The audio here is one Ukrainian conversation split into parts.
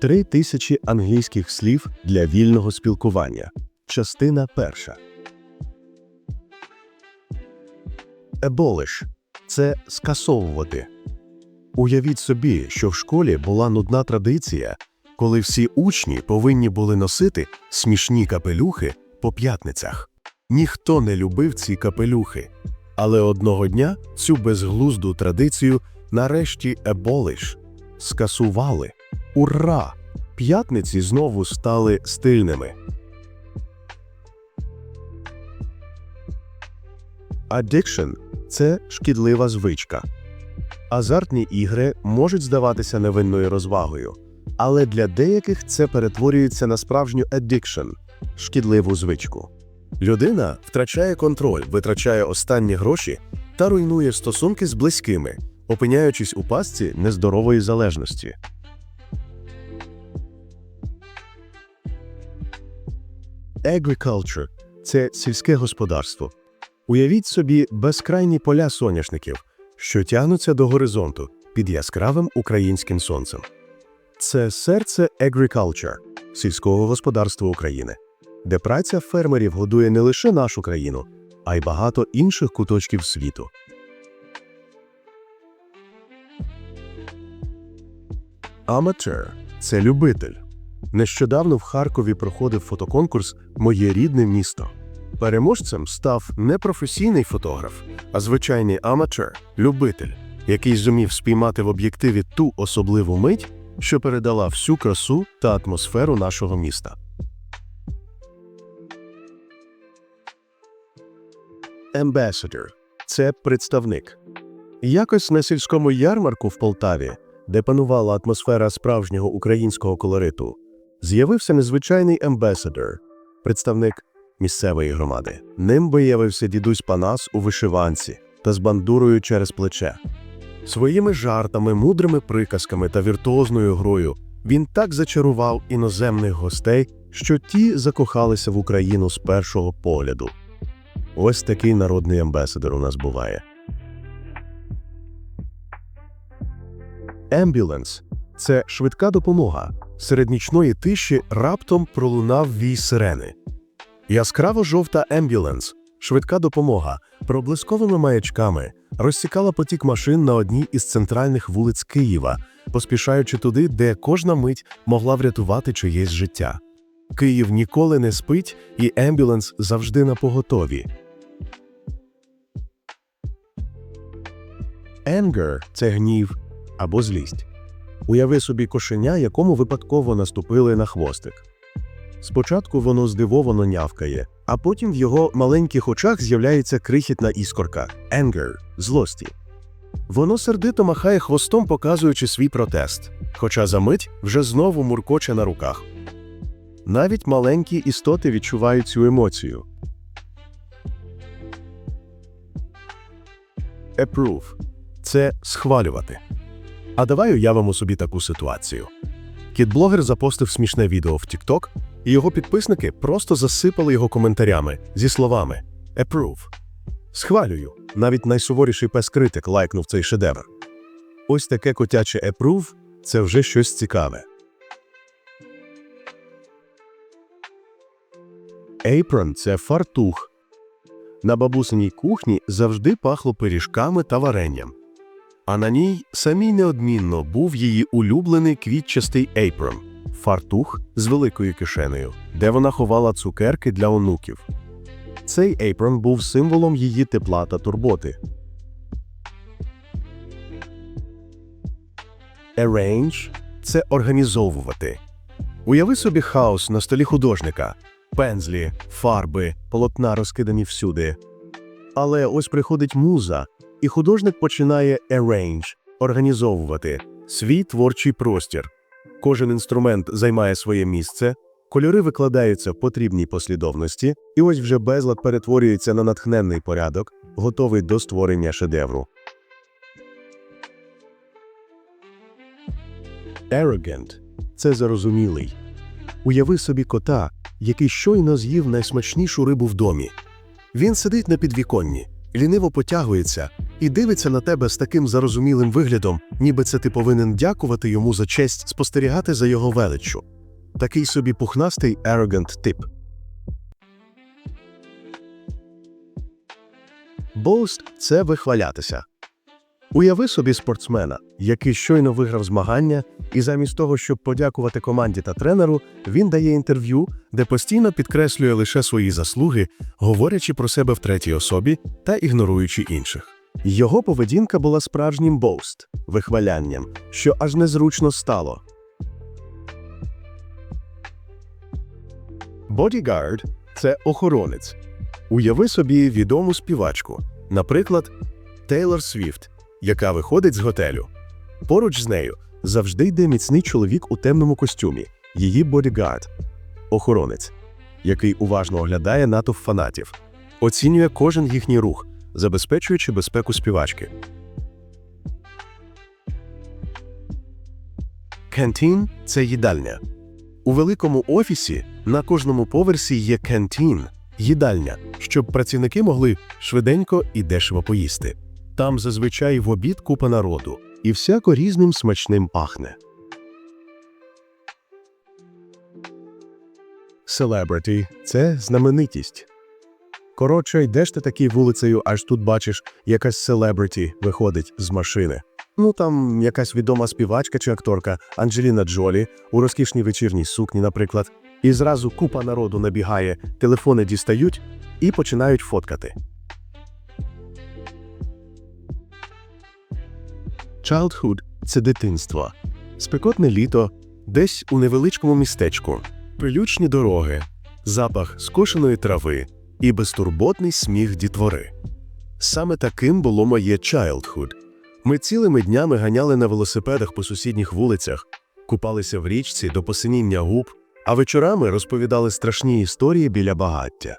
Три тисячі англійських слів для вільного спілкування. Частина перша. Abolish – це скасовувати. Уявіть собі, що в школі була нудна традиція, коли всі учні повинні були носити смішні капелюхи по п'ятницях. Ніхто не любив ці капелюхи. Але одного дня цю безглузду традицію нарешті abolish – скасували. Ура! П'ятниці знову стали стильними. Addiction – це шкідлива звичка. Азартні ігри можуть здаватися невинною розвагою, але для деяких це перетворюється на справжню addiction – шкідливу звичку. Людина втрачає контроль, витрачає останні гроші та руйнує стосунки з близькими, опиняючись у пастці нездорової залежності. Agriculture – це сільське господарство. Уявіть собі безкрайні поля соняшників, що тягнуться до горизонту під яскравим українським сонцем. Це серце agriculture – сільського господарства України, де праця фермерів годує не лише нашу країну, а й багато інших куточків світу. Amateur – це любитель. Нещодавно в Харкові проходив фотоконкурс Моє рідне місто. Переможцем став не професійний фотограф, а звичайний аматер, любитель, який зумів спіймати в об'єктиві ту особливу мить, що передала всю красу та атмосферу нашого міста. Ambassador – це представник. Якось на сільському ярмарку в Полтаві, де панувала атмосфера справжнього українського колориту, з'явився незвичайний ембесадор – представник місцевої громади. Ним виявився дідусь Панас у вишиванці та з бандурою через плече. Своїми жартами, мудрими приказками та віртуозною грою він так зачарував іноземних гостей, що ті закохалися в Україну з першого погляду. Ось такий народний амбесадор у нас буває. Ембюленс – це швидка допомога. Серед нічної тиші раптом пролунав вій сирени. Яскраво жовта ембюленс, швидка допомога, проблисковими маячками розсікала потік машин на одній із центральних вулиць Києва, поспішаючи туди, де кожна мить могла врятувати чиєсь життя. Київ ніколи не спить, і ембюленс завжди на поготові. Anger – це гнів або злість. Уяви собі кошеня, якому випадково наступили на хвостик. Спочатку воно здивовано нявкає, а потім в його маленьких очах з'являється крихітна іскорка anger – злості. Воно сердито махає хвостом, показуючи свій протест, хоча за мить вже знову муркоче на руках. Навіть маленькі істоти відчувають цю емоцію. Approve – це схвалювати. А давай уявимо собі таку ситуацію. Кіт-блогер запостив смішне відео в TikTok, і його підписники просто засипали його коментарями зі словами «Approve». Схвалюю. Навіть найсуворіший пес-критик лайкнув цей шедевр. Ось таке котяче «Approve» – це вже щось цікаве. Apron – це фартух. На бабусиній кухні завжди пахло пиріжками та варенням. А на ній самій неодмінно був її улюблений квітчастий ейпрон – фартух з великою кишенею, де вона ховала цукерки для онуків. Цей ейпрон був символом її тепла та турботи. Arrange – це організовувати. Уяви собі хаос на столі художника – пензлі, фарби, полотна розкидані всюди. Але ось приходить муза, і художник починає arrange – організовувати свій творчий простір. Кожен інструмент займає своє місце, кольори викладаються в потрібній послідовності, і ось вже безлад перетворюється на натхненний порядок, готовий до створення шедевру. Arrogant – це зарозумілий. Уяви собі кота, який щойно з'їв найсмачнішу рибу в домі. Він сидить на підвіконні, ліниво потягується, і дивиться на тебе з таким зарозумілим виглядом, ніби це ти повинен дякувати йому за честь спостерігати за його величчю. Такий собі пухнастий arrogant тип. Боуст це вихвалятися. Уяви собі спортсмена, який щойно виграв змагання, і замість того, щоб подякувати команді та тренеру, він дає інтерв'ю, де постійно підкреслює лише свої заслуги, говорячи про себе в третій особі та ігноруючи інших. Його поведінка була справжнім боуст, вихвалянням, що аж незручно стало. Бодігард це охоронець. Уяви собі відому співачку, наприклад, Тейлор Свіфт, яка виходить з готелю. Поруч з нею завжди йде міцний чоловік у темному костюмі, її бодігард, охоронець, який уважно оглядає натовп фанатів, оцінює кожен їхній рух, забезпечуючи безпеку співачки. Кантін це їдальня. У великому офісі на кожному поверсі є кантін – їдальня, щоб працівники могли швиденько і дешево поїсти. Там зазвичай в обід купа народу, і всяко різним смачним пахне. Celebrity – це знаменитість. Коротше, йдеш ти такий вулицею, аж тут бачиш, якась селебриті виходить з машини. Ну там якась відома співачка чи акторка Анджеліна Джолі у розкішній вечірній сукні, наприклад, і зразу купа народу набігає, телефони дістають і починають фоткати. Childhood – це дитинство. Спекотне літо, десь у невеличкому містечку, прилючні дороги, запах скошеної трави і безтурботний сміх дітвори. Саме таким було моє childhood. Ми цілими днями ганяли на велосипедах по сусідніх вулицях, купалися в річці до посиніння губ, а вечорами розповідали страшні історії біля багаття.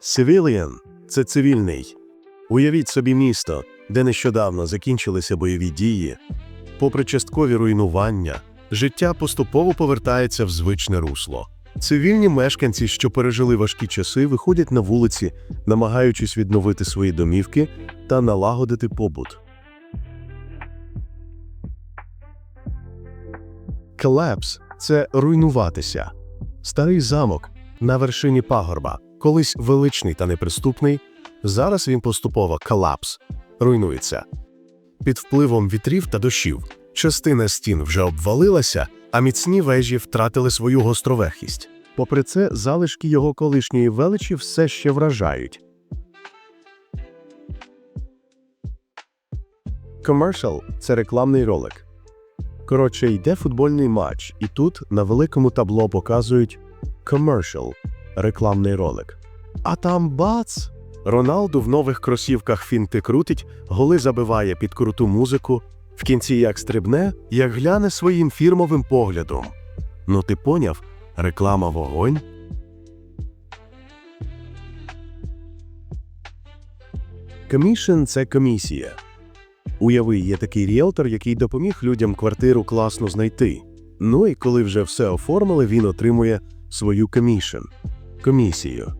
Civilian – це цивільний. Уявіть собі місто, де нещодавно закінчилися бойові дії. Попри часткові руйнування, життя поступово повертається в звичне русло. Цивільні мешканці, що пережили важкі часи, виходять на вулиці, намагаючись відновити свої домівки та налагодити побут. Collapse – це руйнуватися. Старий замок на вершині пагорба, колись величний та неприступний, зараз він поступово колапс, руйнується. Під впливом вітрів та дощів частина стін вже обвалилася, а міцні вежі втратили свою гостровехість. Попри це, залишки його колишньої величі все ще вражають. Commercial – це рекламний ролик. Коротше, йде футбольний матч, і тут на великому табло показують commercial – рекламний ролик. А там бац! Роналду в нових кросівках фінти крутить, голи забиває під круту музику, в кінці як стрибне, як гляне своїм фірмовим поглядом. Ну ти поняв? Реклама вогонь. Комішн – це комісія. Уяви, є такий ріелтор, який допоміг людям квартиру класно знайти. Ну і коли вже все оформили, він отримує свою комішн – комісію.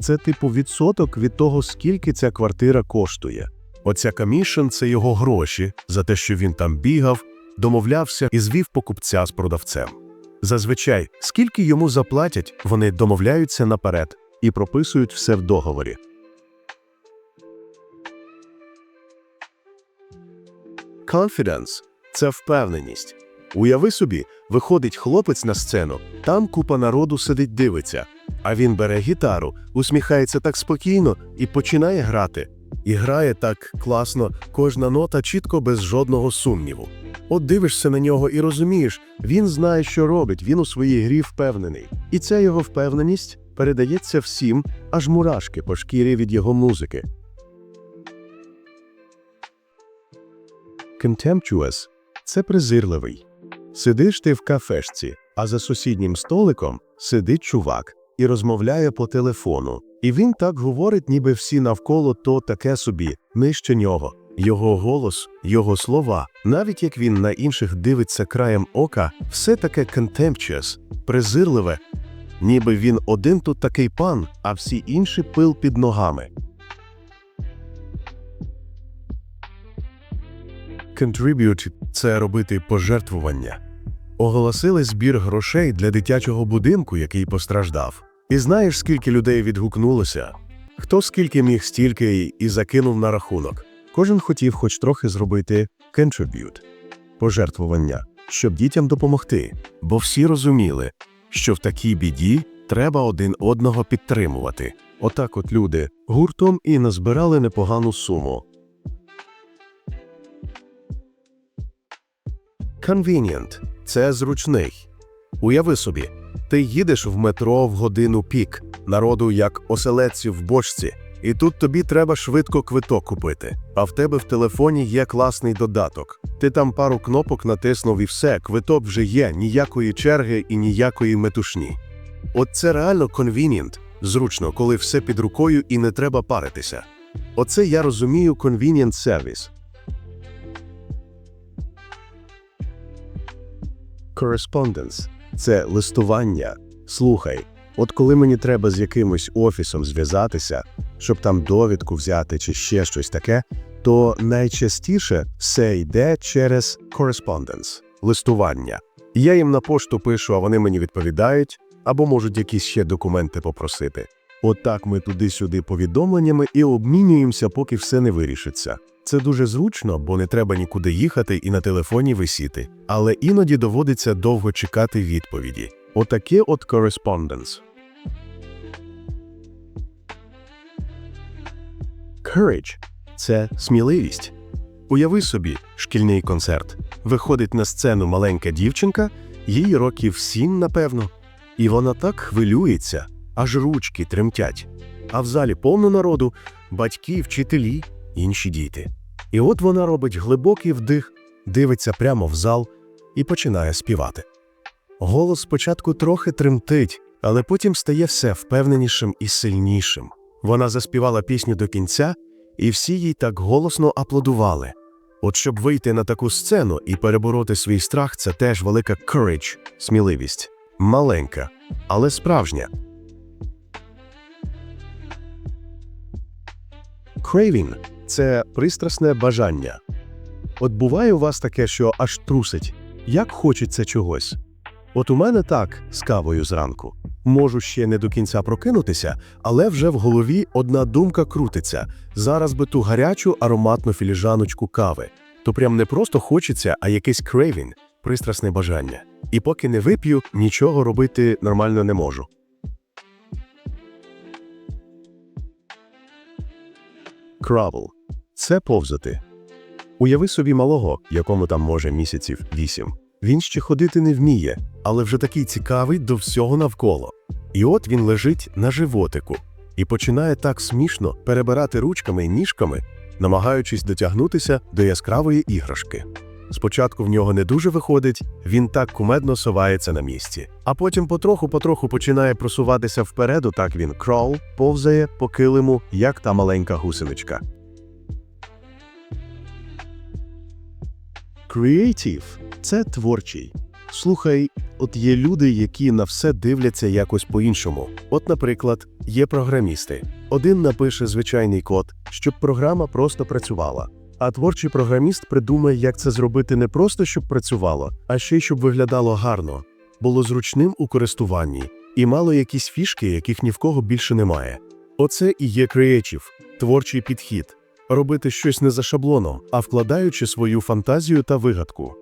Це типу відсоток від того, скільки ця квартира коштує. Оця комішн – це його гроші за те, що він там бігав, домовлявся і звів покупця з продавцем. Зазвичай, скільки йому заплатять, вони домовляються наперед і прописують все в договорі. Confidence – це впевненість. Уяви собі, виходить хлопець на сцену, там купа народу сидить дивиться, а він бере гітару, усміхається так спокійно і починає грати. І грає так класно, кожна нота чітко без жодного сумніву. От дивишся на нього і розумієш, він знає, що робить, він у своїй грі впевнений. І ця його впевненість передається всім, аж мурашки по шкірі від його музики. Contemptuous – це презирливий. Сидиш ти в кафешці, а за сусіднім столиком сидить чувак і розмовляє по телефону. І він так говорить, ніби всі навколо то таке собі, нижче нього. Його голос, його слова, навіть як він на інших дивиться краєм ока, все таке contemptuous, презирливе. ніби він один тут такий пан, а всі інші пил під ногами. Contribute – це робити пожертвування. Оголосили збір грошей для дитячого будинку, який постраждав. І знаєш, скільки людей відгукнулося? Хто скільки міг, стільки і закинув на рахунок. Кожен хотів хоч трохи зробити contribute – пожертвування, щоб дітям допомогти. Бо всі розуміли, що в такій біді треба один одного підтримувати. Отак от люди гуртом і назбирали непогану суму. Convenient – це зручний. Уяви собі, ти їдеш в метро в годину пік, народу як оселедці в бочці, і тут тобі треба швидко квиток купити. А в тебе в телефоні є класний додаток. Ти там пару кнопок натиснув і все, квиток вже є, ніякої черги і ніякої метушні. От це реально convenient, зручно, коли все під рукою і не треба паритися. Оце я розумію convenient service. Correspondence – це листування. Слухай, от коли мені треба з якимось офісом зв'язатися, щоб там довідку взяти чи ще щось таке, то найчастіше все йде через correspondence – листування. Я їм на пошту пишу, а вони мені відповідають, або можуть якісь ще документи попросити. Отак ми туди-сюди повідомленнями і обмінюємося, поки все не вирішиться. Це дуже зручно, бо не треба нікуди їхати і на телефоні висіти. Але іноді доводиться довго чекати відповіді. Отаке от correspondence. Courage – це сміливість. Уяви собі, шкільний концерт. Виходить на сцену маленька дівчинка, їй років сім, напевно, і вона так хвилюється, аж ручки тремтять. А в залі повно народу, батьки, вчителі, інші діти. І от вона робить глибокий вдих, дивиться прямо в зал і починає співати. Голос спочатку трохи тремтить, але потім стає все впевненішим і сильнішим. Вона заспівала пісню до кінця, і всі їй так голосно аплодували. От щоб вийти на таку сцену і перебороти свій страх, це теж велика courage – сміливість. Маленька, але справжня. Craving – це пристрасне бажання. От буває у вас таке, що аж трусить, як хочеться чогось. От у мене так з кавою зранку. Можу ще не до кінця прокинутися, але вже в голові одна думка крутиться. Зараз би ту гарячу ароматну філіжаночку кави. То прям не просто хочеться, а якийсь craving – пристрасне бажання. І поки не вип'ю, нічого робити нормально не можу. Кравэл – це повзати. Уяви собі малого, якому там може місяців вісім. Він ще ходити не вміє, але вже такий цікавий до всього навколо. І от він лежить на животику і починає так смішно перебирати ручками і ніжками, намагаючись дотягнутися до яскравої іграшки. Спочатку в нього не дуже виходить, він так кумедно совається на місці, а потім потроху-потроху починає просуватися вперед, так він крол, повзає по килиму, як та маленька гусеничка. Creative – це творчий. Слухай, от є люди, які на все дивляться якось по-іншому. От, наприклад, є програмісти. Один напише звичайний код, щоб програма просто працювала. А творчий програміст придумає, як це зробити не просто щоб працювало, а ще й щоб виглядало гарно, було зручним у користуванні і мало якісь фішки, яких ні в кого більше немає. Оце і є креатив – творчий підхід робити щось не за шаблоном, а вкладаючи свою фантазію та вигадку.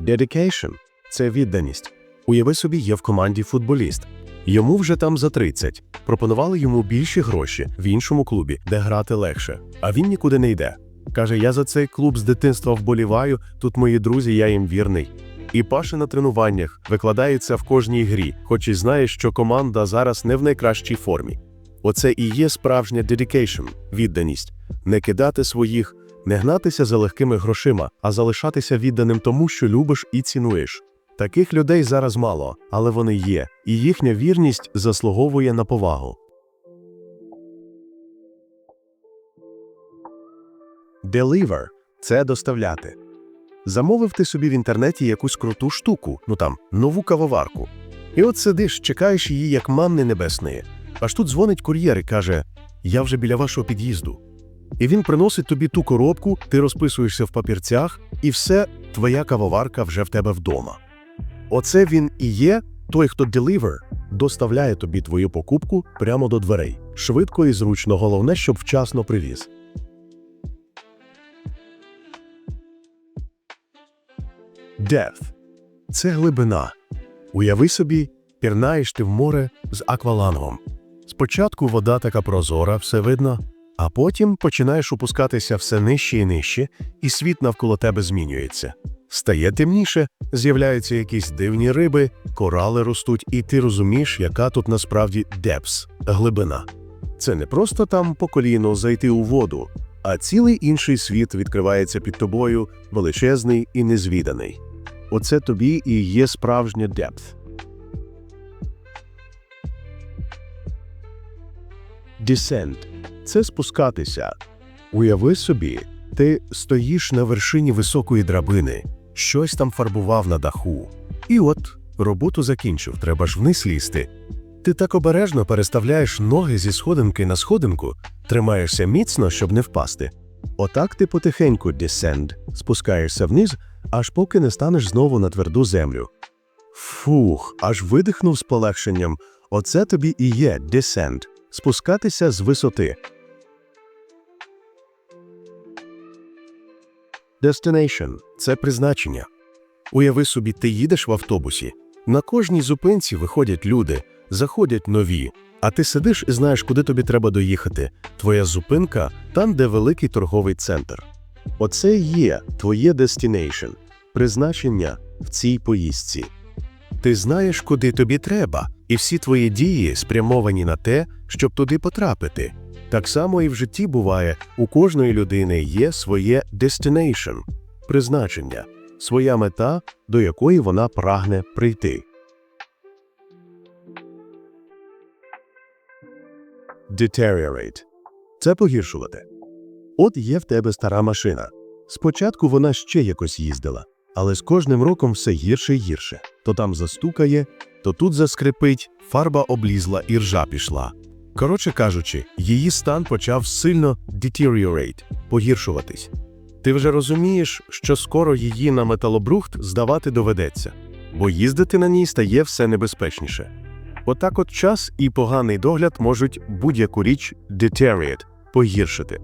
Dedication – це відданість. Уяви собі, є в команді футболіст. Йому вже там за 30. Пропонували йому більші гроші в іншому клубі, де грати легше. А він нікуди не йде. Каже: я за цей клуб з дитинства вболіваю, тут мої друзі, я їм вірний. І паше на тренуваннях викладається в кожній грі, хоч і знає, що команда зараз не в найкращій формі. Оце і є справжня dedication – відданість, не кидати своїх, не гнатися за легкими грошима, а залишатися відданим тому, що любиш і цінуєш. Таких людей зараз мало, але вони є, і їхня вірність заслуговує на повагу. Deliver – це доставляти. Замовив ти собі в інтернеті якусь круту штуку, ну там, нову кавоварку. І от сидиш, чекаєш її як манни небесної. Аж тут дзвонить кур'єр і каже: Я вже біля вашого під'їзду. І він приносить тобі ту коробку, ти розписуєшся в папірцях, і все, твоя кавоварка вже в тебе вдома. Оце він і є той, хто deliver, доставляє тобі твою покупку прямо до дверей. Швидко і зручно, головне, щоб вчасно привіз. Depth – це глибина. Уяви собі, пірнаєш ти в море з аквалангом. Спочатку вода така прозора, все видно, а потім починаєш опускатися все нижче і нижче, і світ навколо тебе змінюється. Стає темніше, з'являються якісь дивні риби, корали ростуть, і ти розумієш, яка тут насправді депс – глибина. Це не просто там по коліно зайти у воду, а цілий інший світ відкривається під тобою, величезний і незвіданий. Оце тобі і є справжня депth. Descent – це спускатися. Уяви собі, ти стоїш на вершині високої драбини, щось там фарбував на даху. І от роботу закінчив, треба ж вниз лізти. Ти так обережно переставляєш ноги зі сходинки на сходинку, тримаєшся міцно, щоб не впасти. Отак ти потихеньку descend, спускаєшся вниз, аж поки не станеш знову на тверду землю. Фух, аж видихнув з полегшенням. Оце тобі і є descend – спускатися з висоти. Destination – це призначення. Уяви собі, ти їдеш в автобусі. На кожній зупинці виходять люди, заходять нові, а ти сидиш і знаєш, куди тобі треба доїхати. Твоя зупинка там, де великий торговий центр. Оце є твоє destination – призначення в цій поїздці. Ти знаєш, куди тобі треба, і всі твої дії спрямовані на те, щоб туди потрапити. Так само і в житті буває, у кожної людини є своє destination – призначення, своя мета, до якої вона прагне прийти. Deteriorate – це погіршувати. От є в тебе стара машина. Спочатку вона ще якось їздила, але з кожним роком все гірше й гірше. То там застукає, то тут заскрипить, фарба облізла і ржа пішла. Коротше кажучи, її стан почав сильно deteriorate – погіршуватись. Ти вже розумієш, що скоро її на металобрухт здавати доведеться, бо їздити на ній стає все небезпечніше. Отак от час і поганий догляд можуть будь-яку річ deteriorate – погіршити.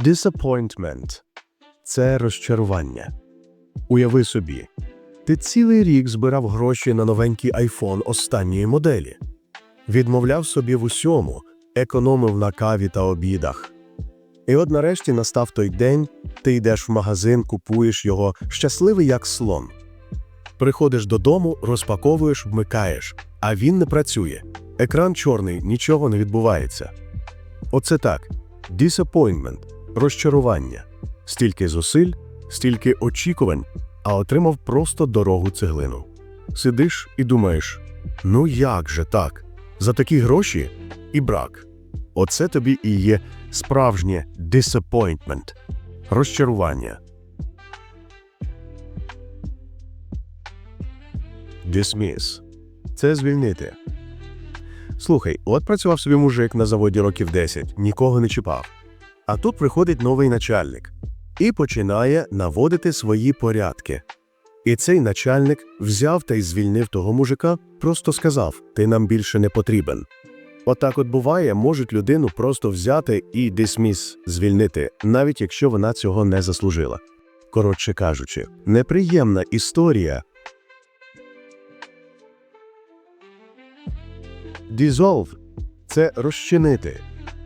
Disappointment – це розчарування. Уяви собі, ти цілий рік збирав гроші на новенький айфон останньої моделі, відмовляв собі в усьому, економив на каві та обідах. І от нарешті настав той день, ти йдеш в магазин, купуєш його, щасливий як слон. Приходиш додому, розпаковуєш, вмикаєш, а він не працює. Екран чорний, нічого не відбувається. Оце так: disappointment – розчарування. Стільки зусиль, стільки очікувань, а отримав просто дорогу цеглину. Сидиш і думаєш: ну як же так? За такі гроші і брак. Оце тобі і є справжнє disappointment – розчарування. Dismiss – це звільнити. Слухай, от працював собі мужик на заводі років 10, нікого не чіпав. А тут приходить новий начальник і починає наводити свої порядки. І цей начальник взяв та й звільнив того мужика, просто сказав: Ти нам більше не потрібен. Отак от буває, можуть людину просто взяти і дисміс звільнити, навіть якщо вона цього не заслужила. Коротше кажучи, неприємна історія. Dissolve – це розчинити.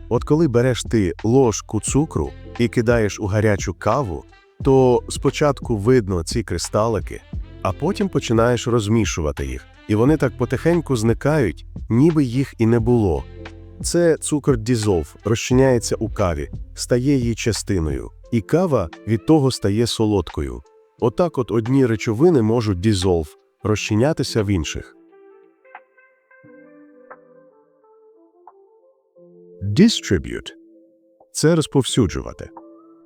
От коли береш ти ложку цукру і кидаєш у гарячу каву, то спочатку видно ці кристалики, а потім починаєш розмішувати їх, і вони так потихеньку зникають, ніби їх і не було. Це цукор дізолв розчиняється у каві, стає її частиною, і кава від того стає солодкою. Отак от одні речовини можуть дізолв розчинятися в інших. Distribute це розповсюджувати.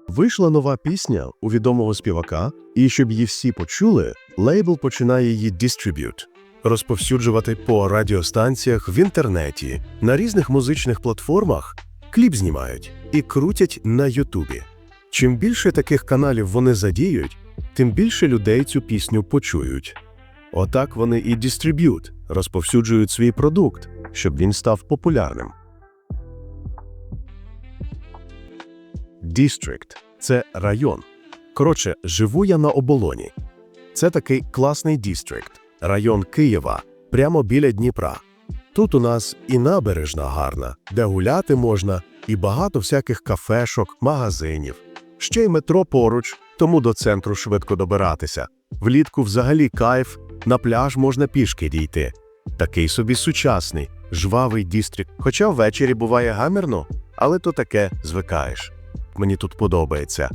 Вийшла нова пісня у відомого співака, і щоб її всі почули, лейбл починає її distribute – розповсюджувати по радіостанціях в інтернеті, на різних музичних платформах, кліп знімають і крутять на Ютубі. Чим більше таких каналів вони задіють, тим більше людей цю пісню почують. Отак вони і distribute – розповсюджують свій продукт, щоб він став популярним. District – це район. Коротше, живу я на оболоні. Це такий класний дістрикт, район Києва, прямо біля Дніпра. Тут у нас і набережна гарна, де гуляти можна, і багато всяких кафешок, магазинів. Ще й метро поруч, тому до центру швидко добиратися. Влітку взагалі кайф, на пляж можна пішки дійти. Такий собі сучасний, жвавий дістрикт. Хоча ввечері буває гамірно, але то таке звикаєш. Мені тут подобається.